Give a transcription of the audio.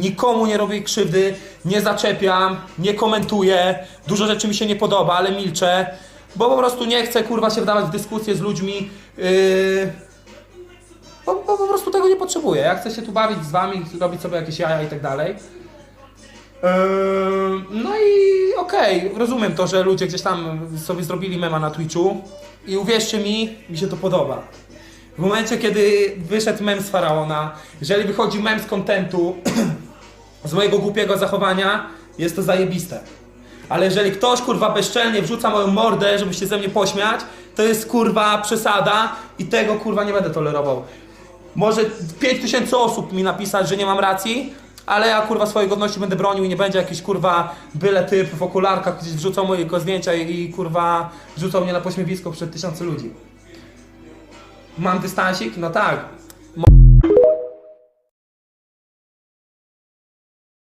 nikomu nie robię krzywdy, nie zaczepiam, nie komentuję, dużo rzeczy mi się nie podoba, ale milczę, bo po prostu nie chcę kurwa się wdawać w dyskusję z ludźmi, yy, bo, bo po prostu tego nie potrzebuję. Ja chcę się tu bawić z wami, robić sobie jakieś jaja i tak dalej. Yy, No i okej, rozumiem to, że ludzie gdzieś tam sobie zrobili mema na Twitchu i uwierzcie mi, mi się to podoba. W momencie, kiedy wyszedł mem z Faraona, jeżeli wychodzi mem z kontentu, z mojego głupiego zachowania, jest to zajebiste. Ale jeżeli ktoś kurwa bezczelnie wrzuca moją mordę, żeby się ze mnie pośmiać, to jest kurwa przesada i tego kurwa nie będę tolerował. Może 5000 osób mi napisać, że nie mam racji, ale ja kurwa swojej godności będę bronił i nie będzie jakiś kurwa byle typ w okularkach gdzieś wrzucał mojego zdjęcia i, i kurwa wrzucał mnie na pośmiewisko przed tysiące ludzi. Mam dystansik? No tak.